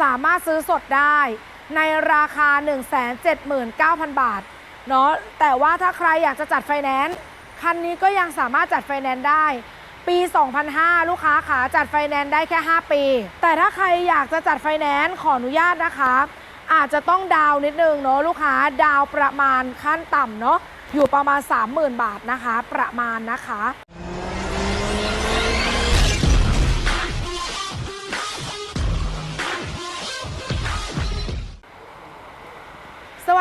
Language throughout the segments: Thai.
สามารถซื้อสดได้ในราคา 179,000 บาทเนาะแต่ว่าถ้าใครอยากจะจัดไฟแนนซ์คันนี้ก็ยังสามารถจัดไฟแนนซ์ได้ ปี 2005 ลูกค้าขาจัดไฟแนนซ์ได้แค่ 5 ปี แต่ถ้าใครอยากจะจัดไฟแนนซ์ขออนุญาตนะคะ อาจจะต้องดาวนิดนึงเนาะลูกค้าดาวประมาณขั้นต่ำเนาะอยู่ประมาณ 30,000 บาทนะคะ ประมาณนะคะ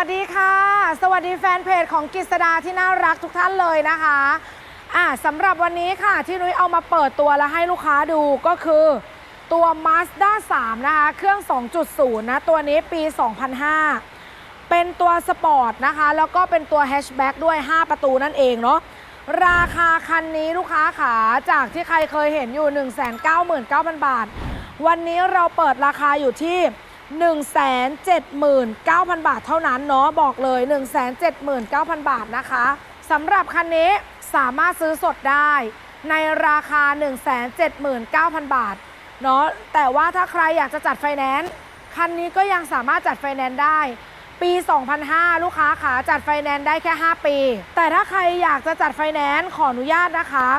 สวัสดีค่ะ สวัสดีแฟนเพจของกิษดาที่น่ารักทุกท่านเลยนะคะอะสำหรับวันนี้ค่ะที่นุ้ยเอามาเปิดตัวแล้วให้ลูกค้าดูก็คือตัว Mazda 3 นะคะ เครื่อง 2.0 นะ ตัวนี้ปี 2005 เป็นตัวสปอร์ตนะคะ แล้วก็เป็นตัวแฮชแบ็กด้วย 5 ประตูนั่นเองเนาะราคาคันนี้ลูกค้าขาจากที่ใครเคยเห็นอยู่ 199,000 บาท วันนี้เราเปิดราคาอยู่ที่ 179,000 บาทเท่านั้นเนาะบอกเลย 179,000 บาทนะคะสำหรับคันนี้สามารถซื้อสดได้ ในราคา 179,000 บาทเนาะแต่ว่าถ้าใครอยากจะจัดไฟแนนซ์คันนี้ก็ยังสามารถจัดไฟแนนซ์ได้ ปี 2005 ลูกค้าขาจัดไฟแนนซ์ได้แค่ 5 ปี แต่ถ้าใครอยากจะจัดไฟแนนซ์ขออนุญาตนะคะ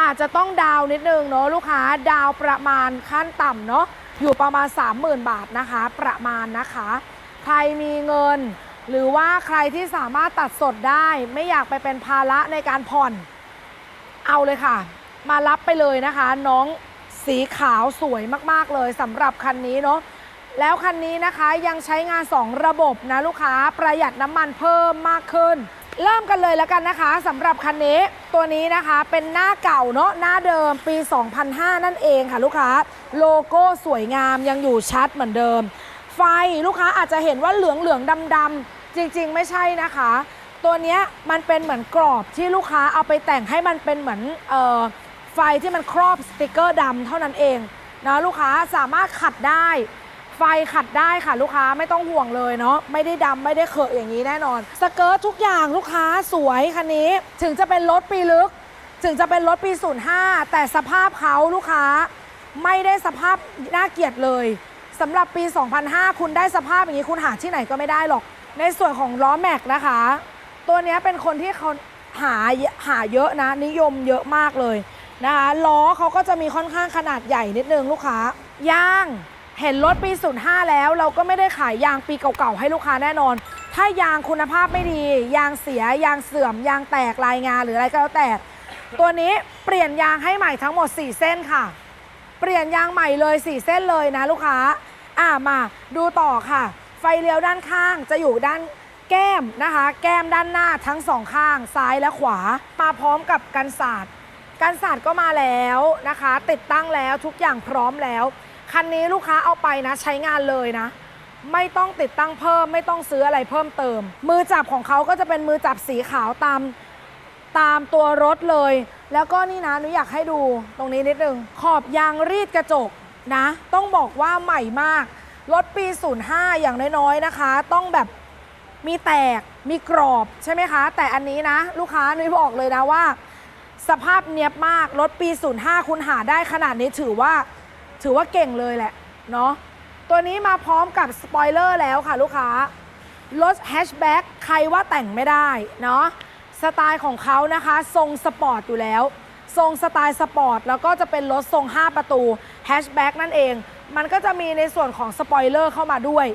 อาจจะต้องดาวนิดนึงเนาะลูกค้าดาวประมาณขั้นต่ำเนาะ อยู่ประมาณ 30,000 บาทนะคะ ประมาณนะคะ ใครมีเงิน หรือว่าใครที่สามารถตัดสดได้ ไม่อยากไปเป็นภาระในการผ่อน เอาเลยค่ะ มารับไปเลยนะคะ น้องสีขาวสวยมาก ๆ เลยสำหรับคันนี้เนาะ แล้วคันนี้นะคะยังใช้งาน 2 ระบบนะลูกค้าประหยัดน้ำมันเพิ่มมากขึ้น เริ่มกันเลยแล้วกันนะคะสำหรับคันนี้ตัวนี้นะคะเป็นหน้าเก่าเนาะหน้าเดิมปี 2005 นั่นเองค่ะลูกค้าโลโก้สวยงามยังอยู่ชัดเหมือนเดิม ไฟลูกค้าอาจจะเห็นว่าเหลืองเหลืองดำดำจริง ๆ ไม่ใช่นะคะ ตัวนี้มันเป็นเหมือนกรอบที่ลูกค้าเอาไปแต่งให้มันเป็นเหมือนออไฟที่มันครอบสติกเกอร์ดำเท่านั้นเองนะลูกค้าสามารถขัดได้ ไฟขัดได้ค่ะลูกค้าไม่ต้องห่วงเลยเนาะไม่ได้ดำไม่ได้เขอะอย่างนี้แน่นอน สเกิร์ตทุกอย่างลูกค้าสวยคันนี้ ถึงจะเป็นรถปีลึก ถึงจะเป็นรถปี 05 แต่สภาพเขาลูกค้า ไม่ได้สภาพน่าเกลียดเลยสำหรับปี 2005 คุณได้สภาพอย่างนี้คุณหาที่ไหนก็ไม่ได้หรอก ในส่วนของล้อแม็กนะคะ ตัวนี้เป็นคนที่เขาหาหาเยอะนะ นิยมเยอะมากเลยนะคะล้อเขาก็จะมีค่อนข้างขนาดใหญ่นิดนึงลูกค้ายาง เห็นรถปี 05 แล้วเราก็ไม่ได้ขายยางปีเก่าๆให้ลูกค้าแน่นอน ถ้ายางคุณภาพไม่ดี ยางเสีย ยางเสื่อม ยางแตกรายงานหรืออะไรก็แล้วแต่ ตัวนี้เปลี่ยนยางให้ใหม่ทั้งหมด 4 เส้นค่ะ เปลี่ยนยางใหม่เลย 4 เส้นเลยนะลูกค้า อ่ามาดูต่อค่ะ ไฟเลี้ยวด้านข้างจะอยู่ด้านแก้มนะคะ แก้มด้านหน้าทั้งสองข้าง ซ้ายและขวา มาพร้อมกับกันศาสตร์กันศาสตร์ก็มาแล้วนะคะ ติดตั้งแล้วทุกอย่างพร้อมแล้ว คันนี้ลูกค้าเอาไปนะใช้งานเลยนะ ไม่ต้องติดตั้งเพิ่ม ไม่ต้องซื้ออะไรเพิ่มเติม มือจับของเขาก็จะเป็นมือจับสีขาวตามตามตัวรถเลย แล้วก็นี่นะหนูอยากให้ดูตรงนี้นิดนึง ขอบยางรีดกระจกนะ ต้องบอกว่าใหม่มาก รถปี 05 อย่างน้อยๆนะคะ ต้องแบบมีแตกมีกรอบใช่ไหมคะ แต่อันนี้นะ ลูกค้านุ้ยบอกเลยนะว่า สภาพเนียบมาก รถปี 05 คุณหาได้ขนาดนี้ถือว่า ถือว่าเก่งเลยแหละเนาะตัวนี้มาพร้อมกับสปอยเลอร์แล้วค่ะลูกค้ารถแฮชแบ็กใครว่าแต่งไม่ได้เนาะสไตล์ของเขานะคะ ทรงสปอร์ตอยู่แล้ว ทรงสไตล์สปอร์ตแล้วก็จะเป็นรถทรง 5 ประตูแฮชแบ็กนั่นเอง มันก็จะมีในส่วนของสปอยเลอร์เข้ามาด้วย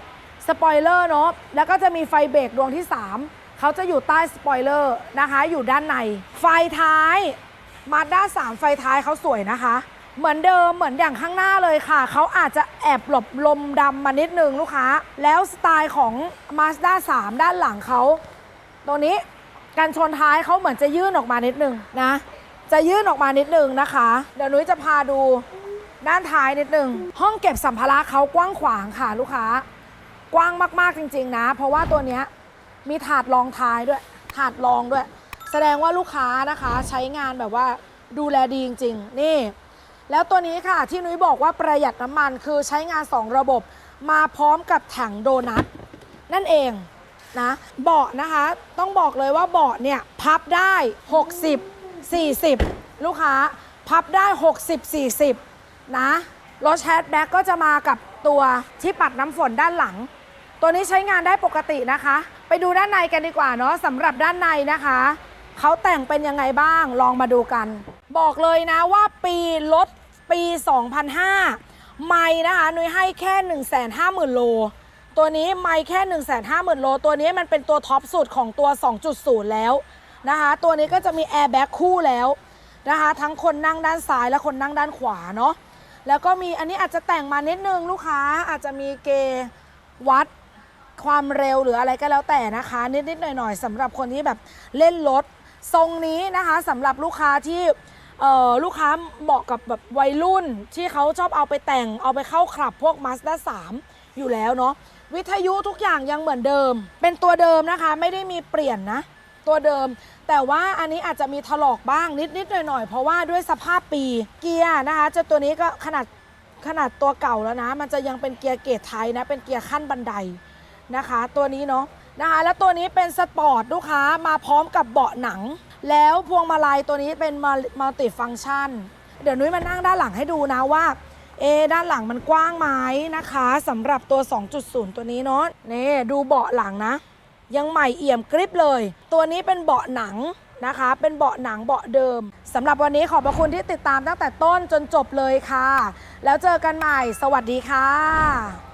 สปอยเลอร์เนาะแล้วก็จะมีไฟเบรกดวงที่ 3 เขาจะอยู่ใต้สปอยเลอร์นะคะ อยู่ด้านใน ไฟท้ายมาด้า3ไฟท้ายเขาสวยนะคะ เหมือนเดิมเหมือนอย่างข้างหน้าเลยค่ะ เขาอาจจะแอบหลบลมดำมานิดนึงลูกค้า แล้วสไตล์ของ Mazda 3 ด้านหลังเขา ตัวนี้กันชนท้ายเขาเหมือนจะยื่นออกมานิดนึงนะ จะยื่นออกมานิดนึงนะคะ เดี๋ยวนุ้ยจะพาดูด้านท้ายนิดนึง ห้องเก็บสัมภาระเขากว้างขวางค่ะลูกค้า กว้างมากๆจริง ๆ นะ เพราะว่าตัวนี้มีถาดรองท้ายด้วย ถาดรองด้วย แสดงว่าลูกค้านะคะใช้งานแบบว่าดูแลดีจริง ๆ นี่ แล้วตัวนี้ค่ะที่นุ้ยบอกว่าประหยัดน้ำมันคือใช้งาน 2 ระบบมาพร้อมกับถังโดนัทนั่นเองนะเบาะนะคะต้องบอกเลยว่าเบาะเนี่ยพับได้ 60 40 ลูกค้าพับได้ 60 40 นะรถแชทแบ็กก็จะมากับตัวที่ปัดน้ำฝนด้านหลัง ตัวนี้ใช้งานได้ปกตินะคะ ไปดูด้านในกันดีกว่าเนาะสำหรับด้านในนะคะเขาแต่งเป็นยังไงบ้างลองมาดูกัน บอกเลยนะว่าปีรถ ปี 2005 ไม่นะคะนุ้ยให้แค่ 1 5 0 0 0 0 โล ตัวนี้ไม่แค่ 1 5 0 0 0 0 โล ตัวนี้มันเป็นตัวท็อปสุดของตัว 2.0 แล้วนะคะ ตัวนี้ก็จะมีแอร์แบ็กคู่แล้วนะคะ ทั้งคนนั่งด้านซ้ายและคนนั่งด้านขวาเนาะ แล้วก็มีอันนี้อาจจะแต่งมานิดนึงลูกค้าอาจจะมีเกวัดความเร็วหรืออะไรก็แล้วแต่นะคะ นิดๆหน่อยๆสำหรับคนที่แบบเล่นรถทรงนี้นะคะสำหรับลูกค้าที่ เอ่อลูกค้าเหมาะกับแบบวัยรุ่นที่เขาชอบเอาไปแต่งเอาไปเข้าคลับพวก Mazda 3 อยู่แล้วเนาะวิทยุทุกอย่างยังเหมือนเดิม เป็นตัวเดิมนะคะไม่ได้มีเปลี่ยนนะ ตัวเดิม แต่ว่าอันนี้อาจจะมีถลอกบ้างนิดๆหน่อยๆ เพราะว่าด้วยสภาพปีเกียร์นะคะเจะตัวนี้ก็ขนาดขนาดตัวเก่าแล้วนะ มันจะยังเป็นเกียร์เกรดไทยนะ เป็นเกียร์ขั้นบันไดนะคะ ตัวนี้เนาะ นะคะแล้วตัวนี้เป็นสปอร์ตลูกค้ามาพร้อมกับเบาะหนัง แล้วพวงมาลัยตัวนี้เป็นมัลติฟังชัน เดี๋ยวนุ้ยมานั่งด้านหลังให้ดูนะว่าเอด้านหลังมันกว้างไหมนะคะสำหรับตัว 2.0 ตัวนี้เนาะนี่ดูเบาะหลังนะ ยังใหม่เอี่ยมกริบเลย ตัวนี้เป็นเบาะหนังนะคะ เป็นเบาะหนังเบาะเดิมสำหรับวันนี้ขอบพระคุณที่ติดตามตั้งแต่ต้นจนจบเลยค่ะ แล้วเจอกันใหม่ สวัสดีค่ะ